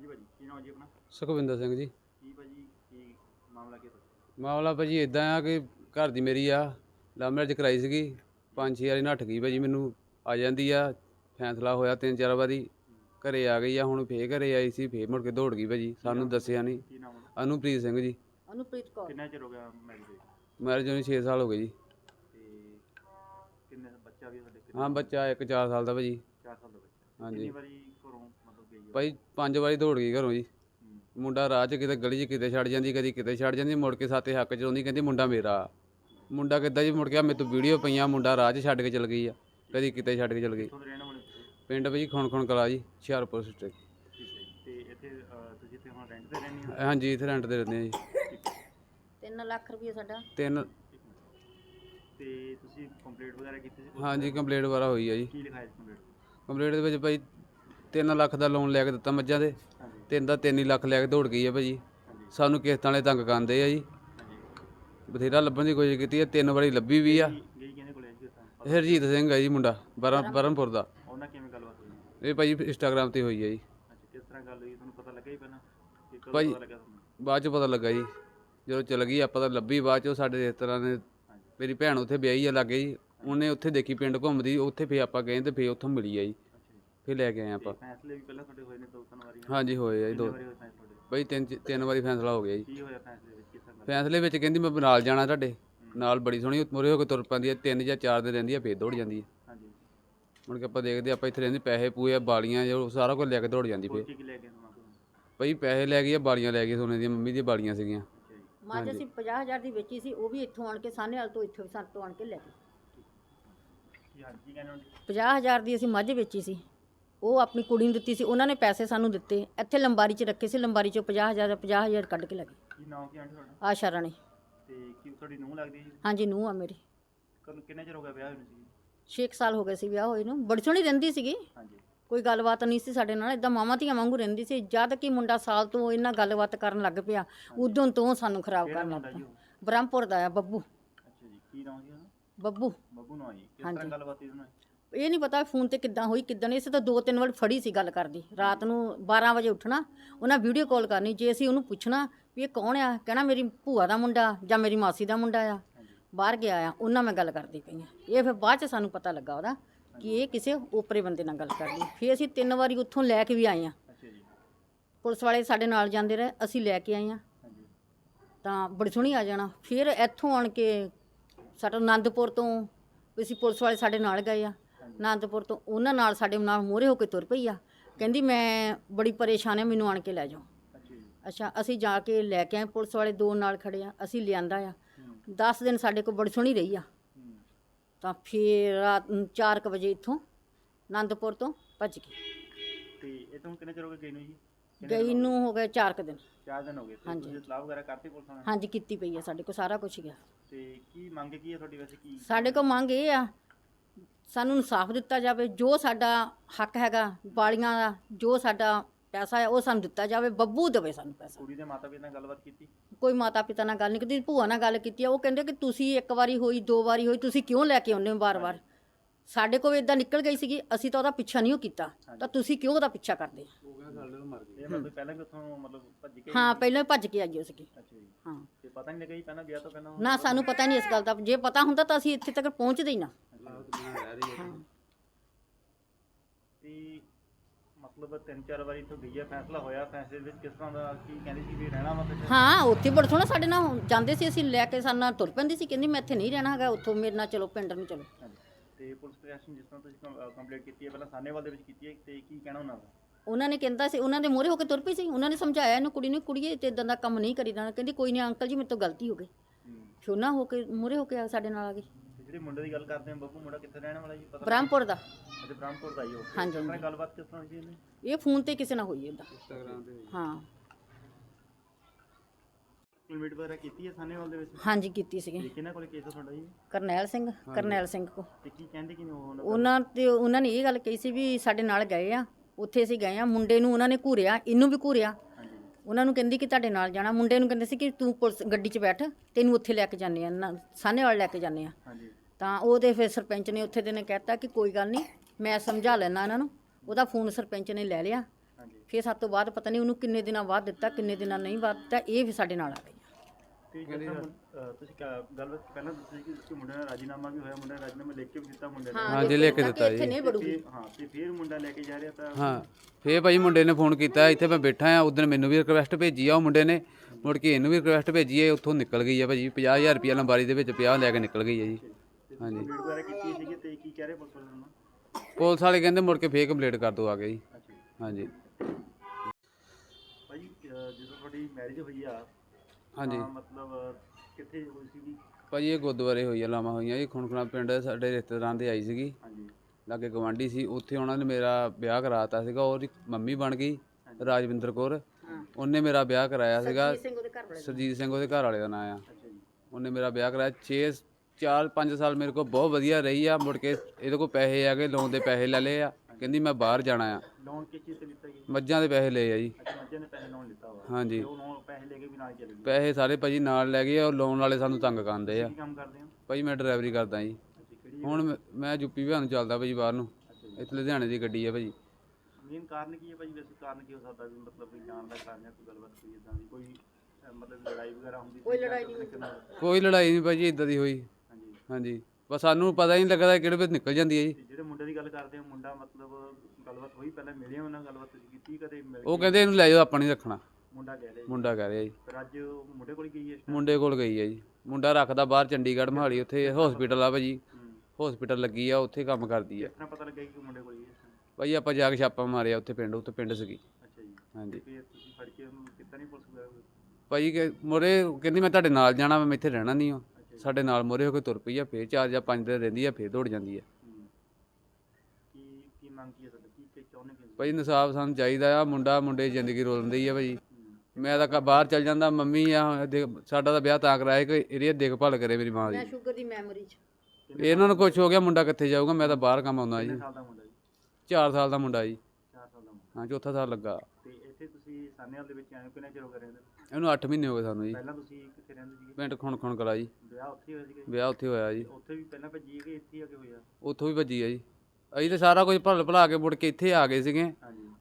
ਹਾਂਜੀ ਭਾਜੀ ਕੀ ਨਾਮ ਜੀ ਆਪਣਾ? ਸੁਖਵਿੰਦਰ ਸਿੰਘ ਜੀ। ਕੀ ਭਾਜੀ ਕੀ ਮਾਮਲਾ ਕੀ ਤੁਹਾਡਾ? ਮਾਮਲਾ ਭਾਜੀ ਇਦਾਂ ਆ ਕਿ ਘਰ ਦੀ ਮੇਰੀ ਆ ਲਵ ਮੈਰਿਜ ਕਰਾਈ ਸੀਗੀ ਪੰਜ ਛੇ ਵਾਰੀ ਨੱਠ ਗਈ ਭਾਜੀ ਮੈਨੂੰ ਆ ਜਾਂਦੀ ਆ ਫੈਸਲਾ ਹੋਇਆ ਤਿੰਨ ਚਾਰ ਵਾਰੀ ਘਰੇ ਆ ਗਈ ਆ ਹੁਣ ਫੇਰ ਘਰੇ ਆਈ ਸੀ ਫੇਰ ਮੁੜ ਕੇ ਦੌੜ ਗਈ ਭਾਜੀ ਸਾਨੂੰ ਦੱਸਿਆ ਨਹੀਂ ਕੀ ਨਾਮ ਉਹਦਾ? ਅਨੁਪ੍ਰੀਤ ਸਿੰਘ ਜੀ। ਅਨੁਪ੍ਰੀਤ ਕੌਰ। ਕਿੰਨਾ ਚਿਰ ਹੋ ਗਿਆ ਮੈਰਿਜ ਹੋਈ? ਮੈਰਿਜ ਨੂੰ 6 ਸਾਲ ਹੋ ਗਏ ਜੀ। ਤੇ ਕਿੰਨੇ ਬੱਚਾ ਵੀ ਤੁਹਾਡੇ? ਕਿੰਨੇ ਹਾਂ ਬੱਚਾ ਇੱਕ 4 ਸਾਲ ਦਾ ਭਾਜੀ। 4 ਸਾਲ ਦਾ ਬੱਚਾ। ਹਾਂਜੀ। ਕਿੰਨੀ ਵਾਰੀ ਘਰੋਂ ਮਤਲਬ ਗਈ ਹੈ ਭਾਈ ਪੰਜ ਵਾਰੀ ਦੌੜ ਗਈ ਘਰੋਂ ਜੀ। ਹੂੰ। ਮੁੰਡਾ ਰਾਹ 'ਚ ਕਿਤੇ ਗਲੀ 'ਚ ਕਿਤੇ ਛੱਡ ਜਾਂਦੀ ਕਦੀ ਕਿਤੇ ਛੱਡ ਜਾਂਦੀ ਮੁੜ ਕੇ ਸਾਤੇ ਹੱਕ 'ਚ ਆਉਂਦੀ ਕਹਿੰਦੀ ਮੁੰਡਾ ਮੇਰਾ। ਮੁੰਡਾ ਕਿੱਦਾਂ ਜੀ ਮੁੜ ਕੇ ਮੇਰੇ ਤੋਂ ਵੀਡੀਓ ਪਈਆਂ ਮੁੰਡਾ ਰਾਹ 'ਚ ਛੱਡ ਕੇ ਚਲ ਗਈ ਆ। ਕਦੀ ਕਿਤੇ ਛੱਡ ਕੇ ਚਲ ਗਈ। ਕਿੱਥੋਂ ਦੇ ਰਹਿਣ ਵਾਲੇ ਤੁਸੀਂ? ਪਿੰਡ ਭਾਜੀ ਖੁਣ ਖੁਣ ਕਲਾ ਜੀ ਹੁਸ਼ਿਆਰਪੁਰ ਡਿਸਟ੍ਰਿਕਟ। ਠੀਕ ਹੈ ਜੀ। ਤੇ ਇੱਥੇ ਅਹ, ਤੁਸੀਂ ਇੱਥੇ ਹੁਣ ਰੈਂਟ ਤੇ ਰਹਿੰਦੇ ਹੋ? ਹਾਂਜੀ ਇੱਥੇ ਰੈਂਟ ਤੇ ਰਹਿੰਦੇ ਆ ਜੀ। 3 ਲੱਖ ਰੁਪਏ ਸਾਡਾ। ਤਿੰਨ ਤੇ ਤੁਸੀਂ ਕੰਪਲੀਟ ਵਗੈਰਾ ਕੀਤੀ ਸੀ? ਹਾਂਜੀ ਕੰਪਲੀਟ ਵਾਰਾ ਹੋਈ ਆ ਜੀ। ਕੀ ਲਿਖਾਇਆ ਸੀ ਕੰਪਲੀਟ ਕੰਪਲੀਟ ਦੇ ਵਿੱਚ ਭਾਈ 3 ਲੱਖ ਦਾ ਲੋਨ ਲੈ ਕੇ ਦਿੱਤਾ ਮੱਝਾਂ ਦੇ। ਤਿੰਨ ਦਾ 3 ਲੱਖ ਲੈ ਕੇ ਦੌੜ ਗਈ ਆ ਭਾਜੀ। ਸਾਨੂੰ ਕਿਸ਼ਤਾਂ ਵਾਲੇ ਤੰਗ ਕਰਦੇ ਆ ਜੀ। ਬਥੇਰਾ ਲੱਭਣ ਦੀ ਕੋਸ਼ਿਸ਼ ਕੀਤੀ ਆ ਤਿੰਨ ਵਾਰੀ ਲੱਭੀ ਵੀ ਆ। ਜੀ ਹਰਜੀਤ ਸਿੰਘ ਆ ਜੀ ਮੁੰਡਾ ਬਰਮ ਬਰਮਪੁਰ ਦਾ। ਉਹਨਾਂ ਕਿਵੇਂ ਗੱਲਬਾਤ ਹੋਈ? ਇਹ ਭਾਜੀ ਇੰਸਟਾਗ੍ਰਾਮ ਤੇ ਹੋਈ ਆ ਜੀ। ਅੱਛਾ ਕਿਸ ਤਰ੍ਹਾਂ ਗੱਲ ਹੋਈ? ਤੁਹਾਨੂੰ ਪਤਾ ਲੱਗਾ ਹੀ ਪਹਿਲਾਂ? ਲੱਗਾ ਤੁਹਾਨੂੰ? ਬਾਅਦ ਚ ਪਤਾ ਲੱਗਾ ਜੀ। ਜਦੋਂ ਚਲ ਗਈ ਆਪਾਂ ਤਾਂ ਲੱਭੀ ਬਾਅਦ ਚ ਸਾਡੇ ਰਿਸ਼ਤੇਦਾਰਾਂ ਨੇ ਹਾਂਜੀ। ਮੇਰੀ ਭੈਣ ਉੱਥੇ ਵਿਆਹੀ ਆ ਲੱਗੇ ਜੀ। ਉਹਨੇ ਉੱਥੇ ਦੇਖੀ ਪਿੰਡ ਘੁੰਮਦੀ ਉੱਥੇ ਫੇ ਆਪਾਂ ਗਏ ਤੇ ਫੇ ਉੱਥੋਂ ਮਿਲੀ ਆ ਜੀ ਫੇ ਲੈ ਕੇ ਆਏ ਆਪਾਂ। ਫੈਸਲੇ ਵੀ ਪਹਿਲਾਂ ਤੁਹਾਡੇ ਹੋਏ ਨੇ ਦੋ ਤਿੰਨ ਵਾਰੀ ਹਾਂਜੀ ਹੋਏ ਆ ਜੀ ਦੋ। ਬਈ ਤਿੰਨ ਤਿੰਨ ਵਾਰੀ ਫੈਸਲਾ ਹੋ ਗਿਆ ਜੀ। ਕੀ ਹੋਇਆ ਫੈਸਲੇ ਵਿੱਚ? ਕਿਸ ਤਰ੍ਹਾਂ ਫੈਸਲੇ ਵਿੱਚ ਕਹਿੰਦੀ ਮੈਂ ਨਾਲ ਜਾਣਾ ਤੁਹਾਡੇ। ਨਾਲ ਬੜੀ ਸੋਹਣੀ ਮੁਰੇ ਹੋ ਕੇ ਤੁਰ ਪੈਂਦੀ ਆ ਤਿੰਨ ਜਾਂ ਚਾਰ ਦਿਨ ਰਹਿੰਦੀ ਆ ਫੇਰ ਦੌੜ ਜਾਂਦੀ ਹਾਂਜੀ। ਮੁੜ ਕੇ ਆਪਾਂ ਦੇਖਦੇ ਆਪਾਂ ਇੱਥੇ ਰਹਿੰਦੇ ਪੈਸੇ ਪੂਏ ਆ ਬਾਲੀਆਂ ਜੋ ਸਾਰਾ ਕੁਝ ਲੈ ਕੇ ਦੌੜ ਜਾਂਦੀ ਫੇਰ। ਬਈ ਪੈਸੇ ਲੈ ਗਈ ਆ ਬਾਲੀਆਂ ਲੈ ਗਈ ਸੋਨੇ ਦੀਆਂ ਮੰਮੀ ਦੀਆਂ ਬਾਲੀਆਂ ਸੀਗੀਆਂ। ਮੱਝ ਅਸੀਂ 50000 ਦੀ ਵੇਚੀ ਸੀ ਉਹ ਵੀ ਇੱਥੋਂ ਆਣ ਕੇ ਸਾਹਨੇਵਾਲ ਤੋਂ ਇੱਥੋਂ ਸਾਡੇ ਤੋਂ ਆਣ ਕੇ ਲੈ ਗਏ ਕੀ ਹਾਂਜੀ ਕੀ ਕਹਿੰਦੇ ਹੋ ਜੀ? 50000 ਦੀ ਅਸੀਂ ਮੱਝ ਵੇਚੀ ਸੀ। ਉਹ ਆਪਣੀ ਕੁੜੀ ਨੂੰ ਦਿੱਤੀ ਸੀ। ਉਹਨਾਂ ਨੇ ਪੈਸੇ ਸਾਨੂੰ ਦਿੱਤੇ। ਇੱਥੇ ਲੰਬਾਰੀ 'ਚ ਰੱਖੇ ਸੀ। ਲੰਬਾਰੀ 'ਚੋਂ 50000 ਦਾ 50000 ਕੱਢ ਕੇ ਲੈ ਗਏ। ਕੀ ਨਾਮ ਕੀ ਆਂਟੀ ਤੁਹਾਡਾ? ਆਸ਼ਾ ਰਾਣੀ। ਤੇ ਕੀ ਤੁਹਾਡੀ ਨੂੰਹ ਲੱਗਦੀ ਜੀ? ਹਾਂਜੀ ਨੂੰਹ ਆ ਮੇਰੀ। ਕਦੋਂ ਕਿੰਨੇ ਚਿਰ ਹੋ ਗਿਆ ਵਿਆਹ ਹੋਏ ਨੂੰ ਜੀ? 6 ਸਾਲ ਹੋ ਗਏ ਸੀ ਵਿਆਹ ਹੋਏ ਨੂੰ। ਬੜੀ ਸੋਹਣੀ ਰਹਿੰਦੀ ਸੀਗੀ। ਹਾਂਜੀ। ਕੋਈ ਗੱਲਬਾਤ ਨਹੀਂ ਸੀ ਸਾਡੇ ਨਾਲ। ਇਦਾਂ ਮਾਵਾਂ ਧੀਆਂ ਵਾਂਗੂ ਰਹਿੰਦੀ ਸੀ। ਜਦ ਕਿ ਮੁੰਡਾ ਸਾਲ ਤੋਂ ਇਹਨਾਂ ਗੱਲਬਾਤ ਕਰਨ ਲੱਗ ਪਿਆ ਉਦੋਂ ਤੋਂ ਸਾਨੂੰ ਖਰਾਬ ਕਰਨ ਲੱਗ ਪਿਆ। ਬ੍ਰਹਮਪੁਰ ਦਾ ਆ ਬੱਬੂ। ਅੱਛਾ ਜੀ ਕੀ ਨਾਮ ਜੀ ਉਹਦਾ? ਬੱਬੂ। ਬੱਬੂ ਨਾਮ ਜੀ ਕਿਸ ਹਾਂਜੀ। ਤਰ੍ਹਾਂ ਗੱਲਬਾਤ ਇਹਦੇ ਨਾਲ? ਇਹ ਨਹੀਂ ਪਤਾ ਫੋਨ ਤੇ ਕਿੱਦਾਂ ਹੋਈ ਕਿੱਦਾਂ ਨਹੀਂ। ਇਸੇ ਤਾਂ ਦੋ ਤਿੰਨ ਵਾਰ ਫੜੀ ਸੀ ਗੱਲ ਕਰਦੀ। ਰਾਤ ਨੂੰ 12 ਵਜੇ ਉੱਠਣਾ ਉਹਨਾਂ ਵੀਡੀਓ ਕਾਲ ਕਰਨੀ। ਜੇ ਅਸੀਂ ਉਹਨੂੰ ਪੁੱਛਣਾ ਵੀ ਇਹ ਕੌਣ ਆ ਕਹਿਣਾ ਮੇਰੀ ਭੂਆ ਦਾ ਮੁੰਡਾ ਜਾਂ ਮੇਰੀ ਮਾਸੀ ਦਾ ਮੁੰਡਾ ਆ। ਹਾਂਜੀ। ਬਾਹਰ ਗਿਆ ਆ ਉਹਨਾਂ ਮੈਂ ਗੱਲ ਕਰਦੀ ਪਈ ਆ ਇਹ ਫਿਰ ਬਾਅਦ ਚ ਸਾਨੂੰ ਪਤਾ ਲੱਗਾ ਉਹਦਾ ਕਿ ਇਹ ਕਿਸੇ ਓਪਰੇ ਬੰਦੇ ਨਾਲ ਗੱਲ ਕਰਦੀ। ਫਿਰ ਅਸੀਂ ਤਿੰਨ ਵਾਰੀ ਉੱਥੋਂ ਲੈ ਕੇ ਵੀ ਆਏ ਆ ਅੱਛਾ ਜੀ। ਪੁਲਿਸ ਵਾਲੇ ਸਾਡੇ ਨਾਲ ਜਾਂਦੇ ਰਹੇ ਅਸੀਂ ਲੈ ਕੇ ਆਏ ਆ ਹਾਂਜੀ। ਤਾਂ ਬੜੀ ਸੋਹਣੀ ਆ ਜਾਣਾ। ਫਿਰ ਇੱਥੋਂ ਆਣ ਕੇ ਸਾਡਾ ਆਨੰਦਪੁਰ ਤੋਂ ਵੀ ਅਸੀਂ ਪੁਲਿਸ ਵਾਲੇ ਸਾਡੇ ਨਾਲ ਗਏ ਆ। ਆਨੰਦਪੁਰ ਤੋਂ ਉਹਨਾਂ ਨਾਲ ਸਾਡੇ ਨਾਲ ਮੋਹਰੇ ਹੋ ਕੇ ਤੁਰ ਪਈ ਆ। ਕਹਿੰਦੀ ਮੈਂ ਬੜੀ ਪਰੇਸ਼ਾਨ ਆ ਮੈਨੂੰ ਆਣ ਕੇ ਲੈ ਜਾਓ। ਅੱਛਾ ਅਸੀਂ ਜਾ ਕੇ ਲੈ ਕੇ ਆਏ ਪੁਲਿਸ ਵਾਲੇ ਦੋ ਨਾਲ ਖੜੇ ਆ ਅਸੀਂ ਲਿਆਂਦਾ ਆ। ਹੂੰ 10 ਦਿਨ ਸਾਡੇ ਕੋਲ ਬੜੀ ਸੋਹਣੀ ਰਹੀ ਆ। ਤਾਂ ਫਿਰ ਰਾਤ 4 ਵਜੇ ਇੱਥੋਂ ਆਨੰਦਪੁਰ ਤੋਂ ਭੱਜ ਗਈ ਤੇ ਇਹ ਤੋਂ ਕਿੰਨੇ ਚਿਰ ਹੋ ਗਏ ਗਏ ਨੂੰ ਜੀ? ਗਈ ਦਿਨ ਹੋ ਨੂੰ ਹੋ ਗਏ 4 ਦਿਨ। ਗਏ? ਚਾਰ ਦਿਨ ਹੋ ਗਏ। ਤੇ ਹਾਂਜੀ। ਤੁਸੀਂ ਸਲਾਹ ਵਗੈਰਾ ਕਰਤੀ ਪੁਲਿਸ ਨਾਲ ਹਾਂਜੀ ਕੀਤੀ ਪਈ ਆ ਸਾਡੇ ਕੋਲ ਸਾਰਾ ਕੁਝ ਗਿਆ ਤੇ ਕੀ ਮੰਗ ਕੀ ਹੈ ਤੁਹਾਡੀ ਵੈਸੇ? ਕੀ ਸਾਡੇ ਕੋਲ ਮੰਗ ਇਹ ਆ ਸਾਨੂੰ ਇਨਸਾਫ ਦਿੱਤਾ ਜਾਵੇ ਜੋ ਸਾਡਾ ਹੱਕ ਹੈਗਾ ਬਾਲੀਆਂ ਦਾ ਜੋ ਸਾਡਾ ਪੈਸਾ ਹੈ ਉਹ ਸਾਨੂੰ ਦਿੱਤਾ ਜਾਵੇ ਬੱਬੂ ਦੇਵੇ ਸਾਨੂੰ ਪੈਸਾ। ਕੁੜੀ ਦੇ ਮਾਤਾ ਪਿਤਾ ਨਾਲ ਗੱਲਬਾਤ ਕੀਤੀ? ਕੋਈ ਮਾਤਾ ਪਿਤਾ ਨਾਲ ਗੱਲ ਨਹੀਂ ਕੀਤੀ ਭੂਆ ਨਾਲ ਗੱਲ ਕੀਤੀ ਆ ਉਹ ਕਹਿੰਦੇ ਕਿ ਤੁਸੀਂ ਇੱਕ ਵਾਰੀ ਹੋਈ ਦੋ ਵਾਰੀ ਹੋਈ ਤੁਸੀਂ ਕਿਉਂ ਲੈ ਕੇ ਆਉਂਦੇ ਹੋ ਬਾਰ-ਬਾਰ ਸਾਡੇ ਕੋਲ ਇਦਾਂ ਨਿਕਲ ਗਈ ਸੀਗੀ ਅਸੀਂ ਤਾਂ ਉਹਦਾ ਪਿੱਛਾ ਨਹੀਂ ਉਹ ਕੀਤਾ ਤਾਂ ਤੁਸੀਂ ਕਿਉਂ ਉਹਦਾ ਪਿੱਛਾ ਕਰਦੇ? ਇਹ ਮਤਲਬ ਪਹਿਲਾਂ ਵੀ ਉੱਥੋਂ ਮਤਲਬ ਭੱਜ ਕੇ ਹਾਂ ਪਹਿਲਾਂ ਹੀ ਭੱਜ ਕੇ ਆਈ ਸੀਗੀ ਅੱਛਾ ਜੀ। ਹਾਂ। ਤੇ ਪਤਾ ਨਹੀਂ ਲੱਗਾ ਜੀ ਪਹਿਲਾਂ ਵਿਆਹ ਤੋਂ ਪਹਿਲਾਂ ਨਾ ਸਾਨੂੰ ਪਤਾ ਨਹੀਂ ਇਸ ਗੱਲ ਦਾ। ਜੇ ਪਤਾ ਹੁੰਦਾ ਤਾਂ ਅਸੀਂ ਇੱਥੇ ਤੱਕ ਪਹੁੰਚਦੇ ਹੀ ਨਾ। ਤੇ ਮਤਲਬ ਤਿੰਨ ਚਾਰ ਵਾਰੀ ਤੋਂ ਗਈ ਹੈ ਫੈਸਲਾ ਹੋਇਆ ਫੈਸਲੇ ਵਿੱਚ ਕਿਸ ਤਰ੍ਹਾਂ ਦਾ ਕੀ ਕਹਿੰਦੀ ਸੀ ਵੀ ਰਹਿਣਾ ਵਾ ਫਿਰ ਹਾਂ ਉੱਥੇ ਬੜਾ ਸੋਹਣਾ ਸਾਡੇ ਨਾਲ ਜਾਂਦੇ ਸੀ ਅਸੀਂ ਲੈ ਕੇ ਸਾਡੇ ਨਾਲ ਤੁਰ ਪੈਂਦੀ ਸੀ ਕਹਿੰਦੀ ਮੈਂ ਇੱਥੇ ਨਹੀਂ ਰਹਿਣਾ ਹੈਗਾ ਉੱਥੋਂ ਮੇਰੇ ਨਾਲ ਚਲੋ ਪਿੰਡ ਨੂੰ ਚਲੋ। ਹਾਂਜੀ। ਤੇ ਪੁਲਿਸ ਪ੍ਰਸ਼ਾਸਨ ਜਿਸ ਤਰ੍ਹਾਂ ਤੁਸੀਂ ਕੰਪਲੀਟ ਕੀਤੀ ਹੈ ਪਹਿਲਾਂ ਸਾਨੇਵਾਲ ਦੇ ਵਿੱਚ ਕੀਤੀ ਹੈ ਤੇ ਕੀ ਕਹਿਣਾ ਉਹਨਾਂ ਦਾ? ਉਹਨਾਂ ਨੇ ਕਹਿੰਦਾ ਸੀ ਉਹਨਾਂ ਦੇ ਮੂਹਰੇ ਹੋ ਕੇ ਤੁਰ ਪਈ ਸੀ। ਉਹਨਾਂ ਨੇ ਸਮਝਾਇਆ ਇਹਨੂੰ ਕੁੜੀ ਨੂੰ ਕੁੜੀਏ ਤੇ ਇਦਾਂ ਦਾ ਕੰਮ ਨਹੀਂ ਕਰੀਦਾ ਕਹਿੰਦੀ ਕੋਈ ਨਹੀਂ ਅੰਕਲ ਜੀ ਮੇਰੇ ਤੋਂ ਗਲਤੀ ਹੋ ਗਈ। ਹੂੰ। ਉਹਨਾਂ ਹੋ ਕੇ ਮੂਹਰੇ ਹੋ ਕੇ ਆ ਸਾਡੇ ਨਾਲ ਆ ਗਈ। ਜਿਹੜੇ ਮੁੰਡੇ ਦੀ ਗੱਲ ਕਰਦੇ ਆ ਬੱਬੂ ਮੁੰਡਾ ਕਿੱਥੇ ਰਹਿਣ ਵਾਲਾ ਜੀ? ਪਤਾ ਬ੍ਰਹਮਪੁਰ ਦਾ। ਅੱਛਾ ਬ੍ਰਹਮਪੁਰ ਦਾ ਹੀ ਉਹ ਹਾਂਜੀ, ਤਰ੍ਹਾਂ ਗੱਲਬਾਤ ਕਿਸ ਤਰ੍ਹਾਂ ਹੋਈ ਇਹਨੇ ਇਹ ਫੋਨ ਤੇ ਕਿਸੇ ਨਾਲ ਹੋਈ ਇੰਸਟਾਗ੍ਰਾਮ ਤੇ ਹਾਂ। ਇਨਵੀਟ ਵਗੈਰਾ ਕੀਤੀ ਹੈ ਸਾਨੇਵਾਲ ਦੇ ਵਿੱਚ? ਹਾਂਜੀ ਕੀਤੀ ਸੀਗੀ। ਤੇ ਕਿਹਨਾਂ ਕੋਲ ਕੇਸ ਆ ਤੁਹਾਡਾ ਜੀ? ਕਰਨੈਲ ਸਿੰਘ ਕਰਨੈਲ ਸਿੰਘ ਕੋ। ਤੇ ਕੀ ਕਹਿੰਦੇ ਕਿ ਉਹ? ਉਹਨਾਂ ਉਹਨਾਂ ਤੇ ਉਹਨਾਂ ਨੇ ਇਹ ਗੱਲ ਕਹੀ ਸੀ ਵੀ ਸਾਡੇ ਨਾਲ ਗਏ ਆ। ਉੱਥੇ ਅਸੀਂ ਗਏ ਆ ਮੁੰਡੇ ਨੂੰ ਉਹਨਾਂ ਨੇ ਘੂਰਿਆ ਇਹਨੂੰ ਵੀ ਘੂਰਿਆ। ਉਹਨਾਂ ਨੂੰ ਕਹਿੰਦੀ ਕਿ ਤੁਹਾਡੇ ਨਾਲ ਜਾਣਾ। ਮੁੰਡੇ ਨੂੰ ਕਹਿੰਦੇ ਸੀ ਕਿ ਤੂੰ ਪੁਲਿਸ ਗੱਡੀ 'ਚ ਬੈਠ ਤੈਨੂੰ ਉੱਥੇ ਲੈ ਕੇ ਜਾਂਦੇ ਆ ਨਾ- ਸਾਹਨੇਵਾਲ ਲੈ ਕੇ ਜਾਂਦੇ ਆ ਤਾਂ ਉਹਦੇ ਫਿਰ ਸਰਪੰਚ ਨੇ ਉੱਥੇ ਦੇ ਨੇ ਕਹਿਤਾ ਕਿ ਕੋਈ ਗੱਲ ਨਹੀਂ ਮੈਂ ਸਮਝਾ ਲੈਣਾ ਇਹਨਾਂ ਨੂੰ। ਉਹਦਾ ਫੋਨ ਸਰਪੰਚ ਨੇ ਲੈ ਲਿਆ। ਫਿਰ ਸਾਡੇ ਤੋਂ ਬਾਅਦ ਪਤਾ ਨਹੀਂ ਉਹਨੂੰ ਕਿੰਨੇ ਦਿਨਾਂ ਬਾਅਦ ਦਿੱਤਾ ਕਿੰਨੇ ਦਿਨਾਂ ਨਹੀਂ ਬਾਅਦ ਦਿੱਤਾ ਇਹ ਵੀ ਸਾਡੇ ਨਾਲ ਆ ਗਈ ਤੇ ਮੁੰ- ਅਹ ਤੁਸੀਂ ਕਿਆ- ਗੱਲਬਾਤ ਪਹਿਲਾਂ ਦੱਸੀ ਕਿ ਤੁਸੀਂ ਮੁੰਡੇ ਨਾਲ ਰਾਜੀਨਾਮਾ ਵੀ ਹੋਇਆ ਮੁੰਡੇ ਨੇ ਰਾਜੀਨਾਮਾ ਲਿਖ ਕੇ ਵੀ ਦਿੱਤਾ ਮੁੰਡੇ ਨੇ? ਹਾਂ ਜੀ ਲਿਖ ਕੇ ਦਿੱਤਾ ਇੱਥੇ ਜੀ। ਨਹੀਂ ਵੜੂਗੀ। ਫਿਰ- ਹਾਂ ਤੇ ਫਿਰ ਮੁੰਡਾ ਲੈ ਕੇ ਜਾ ਰਿਹਾ ਤਾਂ ਹਾਂ ਫੇਰ ਭਾਈ ਮੁੰਡੇ ਨੇ ਫੋਨ ਕੀਤਾ ਇੱਥੇ ਮੈਂ ਬੈਠਾ ਆ ਉਦੋਂ ਮੈਨੂੰ ਵੀ ਰਿਕਵੈਸਟ ਭੇਜੀ ਆ ਉਹ ਮੁੰਡੇ ਨੇ। ਮੁੜ ਕੇ ਇਹਨੂੰ ਵੀ ਰਿਕਵੈਸਟ ਭੇਜੀ ਹੈ ਉੱਥੋਂ ਨਿਕਲ ਗਈ ਆ ਭਾਜੀ 50000 ਰੁਪਇਆ ਲੰਬਾਰੀ ਦੇ ਵਿੱਚ 50 ਲੈ ਕੇ ਨਿਕਲ ਗਈ ਆ ਜੀ। ਹਾਂਜੀ। ਕੰਪਲੀਟ ਵਗੈਰਾ ਕੀਤੀ ਸੀਗੀ ਤੇ ਕੀ ਕਹਿ ਰਹੇ ਪੁਲਿਸ ਵਾਲੇ ਨੂੰ? ਪੁਲਿਸ ਵਾਲੇ ਕਹਿੰਦੇ ਮੁੜ ਕੇ ਫੇਰ ਕੰਪਲੀਟ ਕਰ ਦੋ ਆ ਗਏ ਜੀ। ਅੱਛਾ। ਜੀ ਹਾਂਜੀ। ਭਾਈ ਅਹ ਜਦੋਂ ਤੁਹਾਡੀ ਮੈਰਿਜ ਹੋਈ ਆ ਹਾਂਜੀ। ਮਤਲਬ ਕਿੱਥੇ ਹੋਈ ਸੀਗੀ? ਭਾਜੀ ਇਹ ਗੁਰਦੁਆਰੇ ਹੋਈ ਆ ਲਾਵਾਂ ਹੋਈਆਂ ਇਹ ਖੁਣਖਣਾ ਪਿੰਡ ਸਾਡੇ ਰਿਸ਼ਤੇਦਾਰਾਂ ਦੇ ਆਈ ਸੀਗੀ। ਹਾਂਜੀ। ਲਾਗੇ ਗਵਾਂਢੀ ਸੀ। ਉੱਥੇ ਉਹਨਾਂ ਨੇ ਮੇਰਾ ਵਿਆਹ ਕਰਾਤਾ ਸੀਗਾ। ਉਹਦੀ ਮੰਮੀ ਬਣ ਗਈ ਰਾਜਵਿੰਦਰ ਕੌਰ। ਉਹਨੇ ਮੇਰਾ ਵਿਆਹ ਕਰਾਇਆ ਸੀਗਾ। ਸਿੰਘ ਉਹਦੇ ਘਰ ਵਾਲੇ ਸਰਜੀਤ ਸਿੰਘ ਉਹਦੇ ਘਰ ਵਾਲੇ ਦਾ ਨਾਂ ਆ। ਅੱਛਾ ਜੀ। ਉਹਨੇ ਮੇਰਾ ਵਿਆਹ ਕਰਾਇਆ। 6 4 5 ਸਾਲ ਮੇਰੇ ਕੋਲ ਬਹੁਤ ਵਧੀਆ ਰਹੀ ਆ। ਮੁੜ ਕੇ ਇਹਦੇ ਕੋਲ ਪੈਸੇ ਆ ਗਏ। ਲੋਨ ਦੇ ਪੈਸੇ ਲੈ ਲਏ ਆ। ਕਹਿੰਦੀ ਮੈਂ ਬਾਹਰ ਜਾਣਾ ਆ। ਲੋਨ ਕਿਸ ਚੀਜ਼ ਤੇ ਲਿੱਤਾ ਗਿਆ ਮੱਝਾਂ ਦੇ ਪੈਸੇ ਲਏ ਆ ਜੀ। ਅੱਛਾ ਮੱਝਾਂ ਨੇ ਪੈਸੇ ਵਾ। ਹਾਂਜੀ। ਤੇ ਉਹ ਲੋਨ ਪੈਸੇ ਲੈ ਕੇ ਵੀ ਨਾਲ ਚਲੇ ਗਏ ਪੈਸੇ ਸਾਰੇ ਭਾਜੀ ਨਾਲ ਲੈ ਗਏ ਉਹ ਲੋਨ ਵਾਲੇ ਸਾਨੂੰ ਤੰਗ ਕਰਦੇ ਆ। ਕੀ ਕੰਮ ਕਰਦੇ ਹੋ? ਭਾਜੀ ਮੈਂ ਡਰਾਈਵਰੀ ਕਰਦਾ ਜੀ। ਅੱਛਾ ਕਿਹੜੀ ਹੁਣ ਮੈਂ- ਮੈਂ ਯੂਪੀ ਨੂੰ ਚੱਲਦਾ ਭਾਜੀ ਬਾਹਰ ਨੂੰ। ਅੱਛਾ ਜੀ। ਇੱਥੇ ਲੁਧਿਆਣੇ ਦੀ ਗੱਡੀ ਆ ਭਾਜੀ। ਮੇਨ ਕਾਰਨ ਕੀ ਹੈ ਭਾਈ ਵੈਸੇ ਕਾਰਨ ਕੀ ਹੋ ਸਕਦਾ ਵੀ ਮਤਲਬ ਕੋਈ ਜਾਣ ਦਾ ਕਾਰਨ ਹੈ ਕੋਈ ਗੱਲਬਾਤ ਕੋਈ ਇਦਾਂ ਦੀ ਕੋਈ ਅਹ ਮਤਲਬ ਲੜਾਈ ਵਗੈਰਾ ਹੁੰਦੀ ਕੋਈ ਲੜਾਈ ਨਹੀਂ ਕੋਈ ਲੜਾਈ ਨਹੀਂ ਭਾਜੀ ਇਦਾਂ ਦੀ ਹੋਈ। ਹਾਂਜੀ। ਹਾਂਜੀ। ਬਸ ਸਾਨੂੰ ਪਤਾ ਹੀ ਨਹੀਂ ਲੱਗਦਾ ਕਿਹੜੇ ਵੇਲੇ ਨਿਕਲ ਜਾਂਦੀ ਹੈ ਜੀ। ਤੇ ਜਿਹੜੇ ਮੁੰਡੇ ਦੀ ਗੱਲ ਕਰਦੇ ਹੋ ਮੁੰਡਾ ਮਤਲਬ ਗੱਲਬਾਤ ਹੋਈ ਪਹਿਲਾਂ ਮਿਲਿਆ ਉਹਨਾਂ ਨਾਲ ਗੱਲਬਾਤ ਤੁਸੀਂ ਕੀਤੀ ਕਦੇ ਮਿਲ ਉਹ ਕਹਿੰਦੇ ਇਹਨੂੰ ਲੈ ਜਾਓ ਆਪਾਂ ਨਹੀਂ ਰੱਖਣਾ। ਮੁੰਡਾ ਕਹਿ ਰਿਹਾ ਜੀ। ਮੁੰਡਾ ਕਹਿ ਰਿਹਾ ਜੀ। ਫਿਰ ਅੱਜ ਉਹ ਮੁੰਡੇ ਕੋਲ ਗਈ ਹੈ ਇਸ ਮੁੰਡੇ ਕੋਲ ਗਈ ਹੈ ਜੀ। ਮੁੰਡਾ ਰੱਖਦਾ ਬਾਹਰ ਚੰਡੀਗੜ੍ਹ ਮਹਾਲੀ ਉੱਥੇ ਹਸਪੀਟਲ ਆ ਭਾਜੀ। ਹਸਪੀਟਲ ਲੱਗੀ ਆ ਉੱਥੇ ਕੰਮ ਕਰਦੀ ਆ। ਤਰ੍ਹਾਂ ਪਤਾ ਲੱਗਿਆ ਕਿ ਉਹ ਮੁੰਡੇ ਕੋਲ ਹੀ ਹੈ ਭਾਜੀ ਆਪਾਂ ਜਾ ਕੇ ਛਾਪਾ ਮਾਰਿਆ ਉੱਥੇ ਪਿੰਡ ਉੱਥੇ ਪਿੰਡ ਸੀਗੀ। ਅੱਛਾ ਜੀ। ਹਾਂਜੀ। ਫਿਰ ਤੁਸੀਂ ਫੜ ਕੇ ਉਹਨੂੰ ਕਿੱਦਾਂ ਨਹੀਂ ਪੁਲਿਸ ਵਗੈਰਾ ਭਾਜੀ ਕਿ ਮੋਰੇ ਕਹਿੰਦੀ ਮੈਂ ਤੁਹਾਡੇ ਨਾਲ ਜਾਣਾ ਮੈਂ ਇੱਥੇ ਰਹਿਣਾ ਨਹੀਂ ਹਾਂ ਅੱਛਾ ਜੀ। ਸਾਡੇ ਨਾਲ ਮੋਰੇ ਹੋ ਕੇ ਤੁਰ ਪਈ ਆ ਫੇਰ ਚਾਰ ਜਾਂ ਪੰਜ ਦਿਨ ਰਹਿੰਦੀ ਆ ਫੇਰ ਦੌੜ ਜਾਂਦੀ ਆ। ਹੂੰ। ਕੀ ਕੀ ਮੰਗ ਕੀ ਹੈ ਭਾਜੀ ਇਨਸਾਫ ਸਾਨੂੰ ਚਾਹੀਦਾ ਆ ਮੁੰਡਾ ਮੁੰਡੇ ਦੀ ਜ਼ਿੰਦਗੀ ਰੋਲਦੀ ਆ ਹੂੰ ਮੈਂ ਤਾਂ ਕ- ਬਾਹਰ ਚੱਲ ਜਾਂਦਾ ਮੰਮੀ ਆ ਦੇ- ਸਾਡਾ ਤਾਂ ਵਿਆਹ ਤਾਂ ਕਰਾਇਆ ਕਿ ਇਹਦੀ ਦੇਖਭਾਲ ਕਰੇ ਮੇਰੀ ਮਾਂ ਦੀ। ਮੈਂ ਸ਼ੂਗਰ ਦੀ ਮੈਮੋਰੀ ਚ। ਇਹਨਾਂ ਨੂੰ ਕੁਝ ਹੋ ਗਿਆ ਮੁੰਡਾ ਕਿੱਥੇ ਜਾਊਗਾ ਮੈਂ ਤਾਂ ਬਾਹਰ ਕੰਮ ਆਉਂਦਾ ਜੀ। ਸਾਲ ਦਾ ਮੁੰਡਾ ਜੀ? 4 ਸਾਲ ਦਾ ਮੁੰਡਾ ਜੀ। 4 ਸਾਲ ਦਾ ਮੁੰਡਾ। ਹਾਂ ਚੌਥਾ ਸਾਲ ਲੱਗਾ। ਤੇ ਇੱਥੇ ਤੁਸੀਂ ਸਾਨੇਵਾਲ ਦੇ ਵਿੱਚ ਆਏ ਹੋ ਕਿੰਨੇ ਚਿਰ ਹੋ ਗਏ ਰਹਿੰਦੇ ਨੂੰ? ਇਹਨੂੰ 8 ਮਹੀਨੇ ਹੋ ਗਏ ਸਾਨੂੰ ਜੀ। ਪਹਿਲਾਂ ਤੁਸੀਂ ਕਿੱਥੇ ਰਹਿੰਦੇ ਸੀਗੇ? ਪਿੰਡ ਖੁਣ ਖੁਣ ਕਲਾ ਜੀ। ਵਿਆਹ ਉੱਥੇ ਹੀ ਹੋਇਆ ਸੀਗਾ ਜੀ? ਵਿਆਹ ਉੱਥੇ ਹੋਇਆ ਜੀ। ਉੱਥੇ ਵੀ ਪਹਿਲਾਂ ਭੱਜੀ ਹੈ ਕਿ ਇੱਥੇ ਹੀ ਆ ਕੇ ਹੋਇਆ? ਉੱਥੋਂ ਵੀ ਭੱਜੀ ਆ ਜੀ। ਅਸੀਂ ਤਾਂ ਸਾਰਾ ਕੁਝ ਭਲ ਭੁਲਾ ਕੇ ਮੁੜ ਕੇ ਇੱਥੇ ਆ ਗਏ ਸੀਗੇ।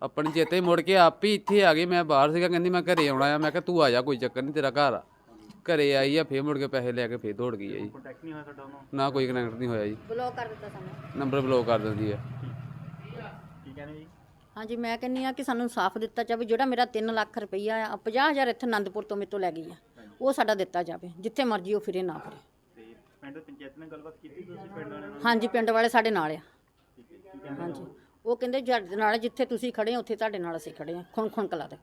ਆਪਣੇ ਚੇਤੇ ਹੀ ਮੁੜ ਕੇ ਆਪ ਹੀ ਇੱਥੇ ਆ ਗਏ। ਮੈਂ ਬਾਹਰ ਸੀਗਾ ਕਹਿੰਦੀ ਮੈਂ ਘਰੇ ਆਉਣਾ ਆ। ਮੈਂ ਕਿਹਾ ਤੂੰ ਆ ਜਾ ਕੋਈ ਚੱਕਰ ਨਹੀਂ ਤੇਰਾ ਘਰ ਆ। ਘਰੇ ਆਈ ਆ ਫੇਰ ਮੁੜ ਕੇ ਪੈਸੇ ਲੈ ਕੇ ਫੇਰ ਦੌੜ ਗਈ ਆ ਜੀ। ਕੰਟੈਕਟ ਨਹੀਂ ਹੋਇਆ ਤੁਹਾਡਾ ਉਹਨੂੰ? ਨਾ ਕੋਈ ਕਨੈਕਟ ਨਹੀਂ ਹੋਇਆ ਜੀ। ਬਲੌਕ ਕਰ ਦਿੱਤਾ ਸਾਨੂੰ। ਨੰਬਰ ਬਲੌਕ ਕਰ ਦਿੰਦੀ ਆ। ਕੀ ਕਹਿੰਦੇ ਜੀ? ਹਾਂਜੀ ਮੈਂ ਕਹਿੰਨੀ ਆ ਕਿ ਸਾਨੂੰ ਇਨਸਾਫ ਦਿੱਤਾ ਜਾਵੇ। ਜਿਹੜਾ ਮੇਰਾ 3 ਲੱਖ ਰੁਪਈਆ ਆ 50000 ਇੱਥੇ ਆਨੰਦਪੁਰ ਤੋਂ ਮੇਰੇ ਤੋਂ ਲੈ ਗਈ ਆ। ਉਹ ਸਾਡਾ ਦਿੱਤਾ ਜਾਵੇ। ਜਿੱਥੇ ਮਰਜ਼ੀ ਉਹ ਫਿਰੇ ਨਾ ਫਿਰੇ। ਤੇ ਪਿੰਡ ਪੰਚਾਇਤ ਨਾਲ ਗੱਲਬਾਤ ਕੀਤੀ ਤੁਸੀਂ ਪਿੰਡ ਵਾਲਿਆਂ ਨਾਲ? ਹਾਂਜੀ ਪਿੰਡ ਵਾਲੇ ਸਾਡੇ ਨਾਲ ਆ। ਹਾਂਜੀ। ਉਹ। ਕਹਿੰਦੇ ਜੱਜ ਨਾਲ ਜਿੱਥੇ ਤੁਸੀਂ ਖੜੇ ਹੋ ਉੱਥੇ ਤੁਹਾਡੇ ਨਾਲ ਅਸੀਂ ਖੜੇ ਆ ਖੁਣ ਖੁਣ ਕਲਾ ਦੇ